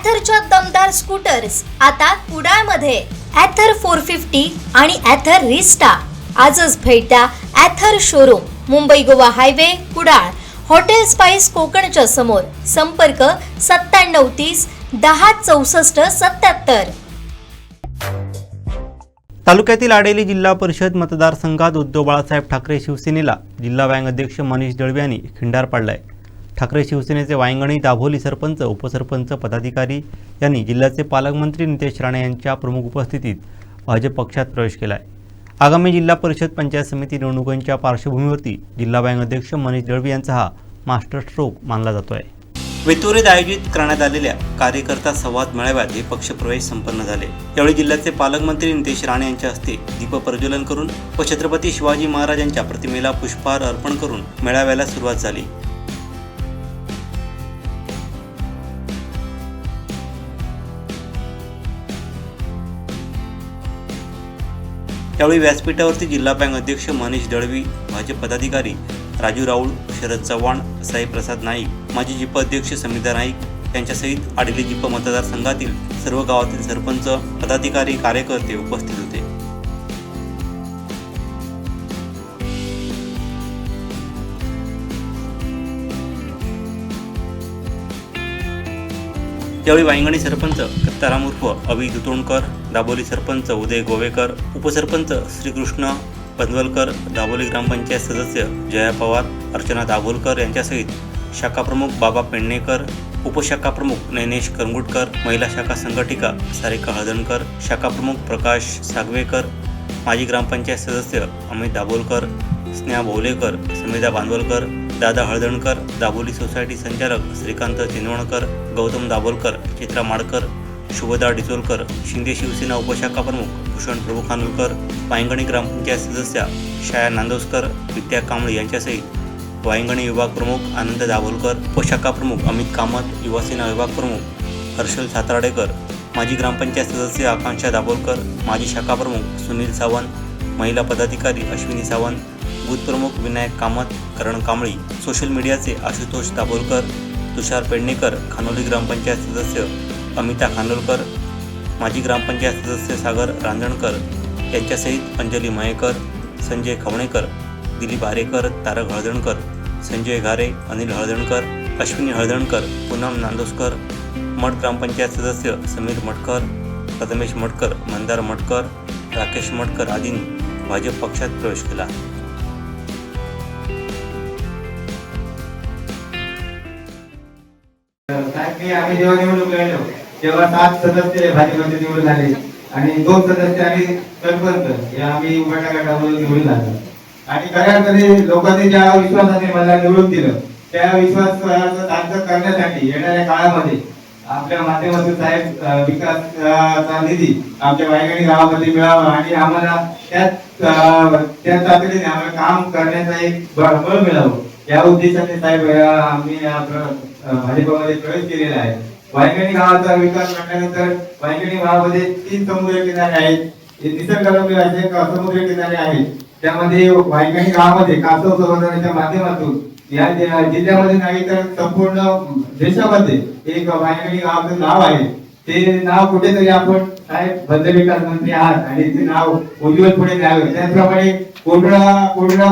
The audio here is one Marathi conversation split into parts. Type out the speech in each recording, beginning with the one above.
ॲथरच्या दमदार स्कूटर्स आता कुडाळमध्ये. ॲथर फोर फिफ्टी आणि ॲथर रिस्टा आजच भेट द्या Ather showroom Mumbai Goa highway Kudal. Hotel spice कोकणच्या समोर. संपर्क सत्त्याण्णव तीस दहा चौसष्ट सत्याहत्तर तालुक्यातील आडेली जिल्हा परिषद मतदारसंघात उद्धव बाळासाहेब ठाकरे शिवसेनेला जिल्हा बँक अध्यक्ष मनीष दळवे यांनी खिंडार पाडलाय. ठाकरे शिवसेनेचे वायंगणी दाभोली सरपंच उपसरपंच पदाधिकारी यांनी जिल्ह्याचे पालकमंत्री नितेश राणे यांच्या प्रमुख उपस्थितीत भाजप पक्षात प्रवेश केला आहे आगामी जिल्हा परिषद पंचायत समिती निवडणुकांच्या पार्श्वभूमीवरती जिल्हा बँक अध्यक्ष मनीष दळवी यांचा हा मास्टर स्ट्रोक मानला आहे वेतुरीत आयोजित करण्यात आलेल्या कार्यकर्ता संवाद मेळाव्यात हे पक्षप्रवेश संपन्न झाले. यावेळी जिल्ह्याचे पालकमंत्री नितेश राणे यांच्या हस्ते दीप प्रज्वलन करून व छत्रपती शिवाजी महाराज यांच्या प्रतिमेला पुष्पहार अर्पण करून मेळाव्याला सुरुवात झाली. यावेळी व्यासपीठावरती जिल्हा बँक अध्यक्ष मनीष दळवी भाजप पदाधिकारी राजू राऊळ शरद चव्हाण साईप्रसाद नाईक माजी जिप अध्यक्ष समिता नाईक यांच्यासहित आडली जिप मतदारसंघातील सर्व गावातील सरपंच पदाधिकारी कार्यकर्ते उपस्थित होते. यावेळी वायंगणी सरपंच कत्ताराम उर्फ अभि दुतोणकर दाबोली सरपंच उदय गोवेकर उपसरपंच श्रीकृष्ण पनवलकर दाबोली ग्रामपंचायत सदस्य जया पवार अर्चना दाभोलकर यांच्यासहित शाखाप्रमुख बाबा पेडणेकर उपशाखाप्रमुख नैनेश करंगुटकर महिला शाखा संघटिका सारिका हळदणकर शाखाप्रमुख प्रकाश सागवेकर माजी ग्रामपंचायत सदस्य अमित दाभोलकर स्नेहा भोवलेकर समिता बांदवलकर दादा हळदणकर दाबोली सोसायटी संचालक श्रीकांत चिंदवणकर गौतम दाभोलकर चित्रा माडकर शुभदा डिचोलकर शिंदे शिवसेना उपशाखा प्रमुख भूषण प्रभू खानोलकर वायंगणी ग्रामपंचायत सदस्या शाया नांदोसकर विद्या कांबळे यांच्यासहित वायंगणी विभाग प्रमुख आनंद दाभोलकर उपशाखा प्रमुख अमित कामत युवासेना विभाग प्रमुख हर्षल सातार्डेकर माजी ग्रामपंचायत सदस्य आकांक्षा दाभोलकर माजी शाखा प्रमुख सुनील सावंत महिला पदाधिकारी अश्विनी सावंत बूथ विनायक कामत करण कांबळी सोशल मीडियाचे आशुतोष दाभोलकर तुषार पेडणेकर खानोली ग्रामपंचायत सदस्य अमिता खानोलकर माजी ग्रामपंचायत सदस्य सागर रांजणकर यांच्यासहित अंजली मयेकर संजय खवणेकर दिलीप आरेकर तारक हळदणकर संजय घारे अनिल हळदणकर अश्विनी हळदणकर पूनम नांदोसकर मठ ग्रामपंचायत सदस्य समीर मटकर प्रथमेश मटकर मंदार मटकर राकेश मटकर आदींनी भाजप पक्षात प्रवेश केला. कारण की आम्ही जेव्हा निवडणूक लढलो तेव्हा सात सदस्य भाजपचे निवडून झाले आणि दोन सदस्य आम्ही सरपंच या आम्ही उभाटा गटामधून निवडून झालो आणि खऱ्यामध्ये लोकांनी ज्या विश्वासाने मला निवडून दिलं त्या विश्वास सार्थ करण्यासाठी येणाऱ्या काळामध्ये आपल्या माध्यमातून साहेब विकासचा निधी आमच्या वायगणी गावामध्ये मिळावा आणि आम्हाला त्याच त्या तातडीने आम्हाला काम करण्याचा एक बळ मिळावं. या उद्देशाने साहेब आम्ही भाजपामध्ये प्रवेश केलेला आहे. वायगणी गावाचा विकास म्हटल्यानंतर वायगणी गावामध्ये तीन समुद्र किनारे आहेत. हे निसर्गरम्य असे समुद्र किनारे आहेत. त्यामध्ये वायगणी गावामध्ये कासव संवर्धनाच्या माध्यमातून या जिल्ह्यामध्ये नाही तर संपूर्ण देशामध्ये एक वायगणी गावाचं नाव आहे. ते नाव कुठेतरी आपण साहेब बंद विकास मंत्री आहात आणि ते नाव उज्ज्वल पुढे द्यावे. त्याचप्रमाणे कोंढरा कोंढरा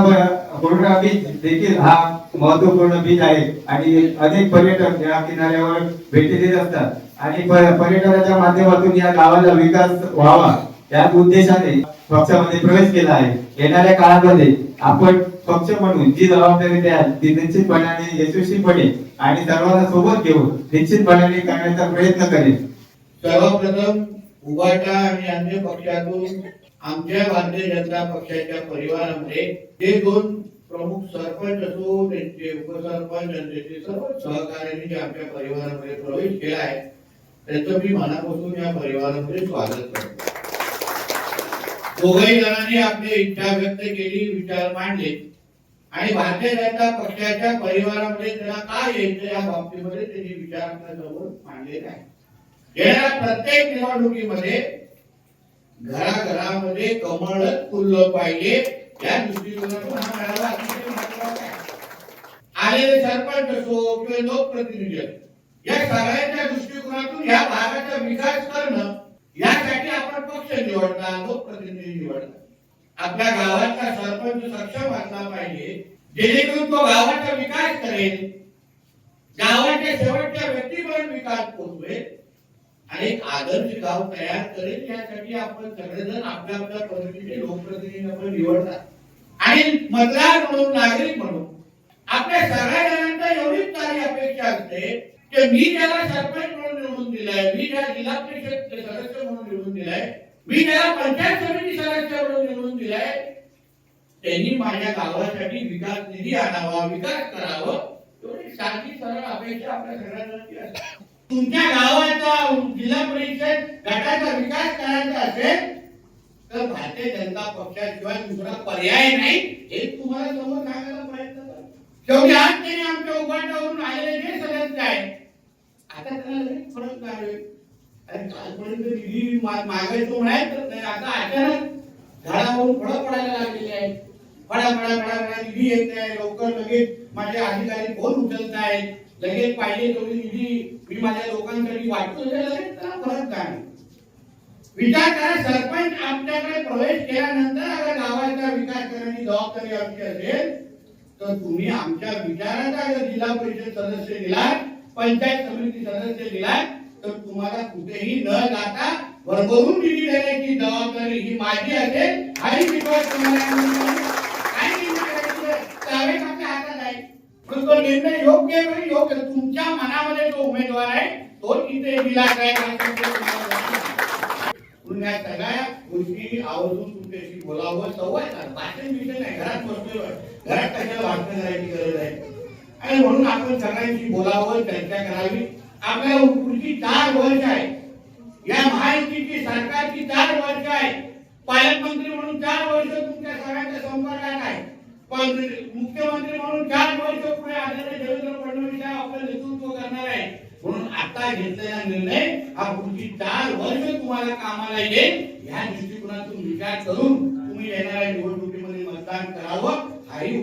पूर्ण बीच देखील हा महत्त्वपूर्ण बीच आहे. आणि अनेक पर्यटक या किनाऱ्यावर भेटी देत असतात. आणि पर्यटनाच्या माध्यमातून या गावाचा विकास व्हावा याच उद्देशाने पक्षामध्ये प्रवेश केला आहे. येणाऱ्या काळामध्ये आपण पक्ष म्हणून जी जबाबदारी द्याल ती निश्चितपणाने यशस्वीपणे आणि सर्वांना सोबत घेऊन निश्चितपणाने करण्याचा प्रयत्न करेल सर्वप्रथम उभाटा आणि अन्य पक्षातून आमच्या भारतीय जनता पक्षाच्या परिवारामध्ये जे दोन प्रमुख सरपंच असो त्यांचे उपसरपंच आणि त्यांचे सर्व सहकार्यांनी जे आमच्या परिवारामध्ये प्रवेश केला आहे त्याचं मी मनापासून या परिवारामध्ये स्वागत करतो. दोघही जणांनी आपली इच्छा व्यक्त केली विचार मांडले. आणि भारतीय जनता पक्षाच्या परिवारामध्ये त्याला काय यायचं या बाबतीमध्ये त्यांनी विचार आपल्यासमोर मांडलेला आहे. येणाऱ्या प्रत्येक निवडणुकीमध्ये घराघरामध्ये कमळच फुललं पाहिजे. त्या हा मेळावा अतिशय महत्त्वाचा आहे. आलेले सरपंच असो किंवा लोकप्रतिनिधी या सगळ्यांच्या दृष्टिकोनातून या विकास करणं यासाठी आपण पक्ष निवडता लोकप्रतिनिधी निवडता. आपल्या गावाचा सरपंच सक्षम असला पाहिजे जेणेकरून तो गावाचा विकास करेल. गावाच्या शेवटच्या व्यक्तीपर्यंत विकास पोहोचवेल. आणि एक आदर्श गाव तयार करेल यासाठी आपण सगळेजण आपल्या आपल्या पद्धतीने लोकप्रतिनिधी आपण निवडतात. आणि मतदार म्हणून नागरिक म्हणून आपल्या सगळ्या जणांचा एवढीच सारी अपेक्षा असते की मी ज्याला सरपंच म्हणून निवडून दिलाय मी ज्या जिल्हा परिषद सदस्य म्हणून निवडून दिलाय मी ज्याला पंचायत समिती सदस्य म्हणून निवडून दिलाय त्यांनी माझ्या गावासाठी विकास निधी आणावा विकास करावा एवढी साधी सरळ अपेक्षा आपल्या सगळ्यांची असते. तुमच्या गावाचा जिल्हा परिषद गटाचा विकास करायचा असेल तर भारतीय जनता पक्षाशिवाय दुसरा पर्याय नाही हे तुम्हाला समोर सांगायला प्रयत्न करतो शेवटी आज त्यांनी आमच्या उभाटावरून आलेले जे सदस्य आहेत आता त्याला फरक काय अरे कालपर्यंत निधी मा- मागायचो म्हणायचं नाही आता अचानक झाडावरून फळं पडायला लागलेली आहेत. फळा फळा फळा फळा निधी येत नाही लवकर लगेच माझे अधिकारी फोन उचलत आहेत लगेच पाहिजे तेवढी निधी मी माझ्या लोकांसाठी वाटतो लगेच त्याला फरक काय? विचार करा सरपंच आमच्याकडे प्रवेश केल्यानंतर अगर गावाचा विकास करण्याची जबाबदारी आमची असेल तर तुम्ही आमच्या विचाराचा जर जिल्हा परिषद सदस्य दिलात पंचायत समिती सदस्य दिला तर तुम्हाला कुठेही न जाता भरभरून निधी देण्याची जबाबदारी ही माझी असेल. आणि विश्वास करणाऱ्यांनी काय निर्णय करायचं? त्यावेळेस आपल्या हातात आहे पण तो निर्णय योग्य वेळी योग्य. तुमच्या मनामध्ये जो उमेदवार आहे तो तिथे दिला जाईल या सगळ्या गोष्टी आवर्जून तुमच्याशी बोलावं. संवाद भाषण विषय नाही. घरात बसलोय घरात कशाला भाषण करायची गरज आहे? आणि म्हणून आपण सगळ्यांशी बोलावं चर्चा करावी. आपल्या पुढची चार वर्ष आहे. या महायुतीची सरकारची चार वर्ष आहे. पालकमंत्री म्हणून चार वर्ष तुमच्या सगळ्यांच्या संपर्कात आहे. मुख्यमंत्री म्हणून चार वर्ष पुढे आलेले देवेंद्र फडणवीस आपलं नेतृत्व करणार आहे. म्हणून आता घेतलेला निर्णय हा पुढची चार वर्ष तुम्हाला कामाला येईल. या दृष्टिकोनातून विचार करून तुम्ही येणाऱ्या निवडणुकीमध्ये मतदान करावं. हाही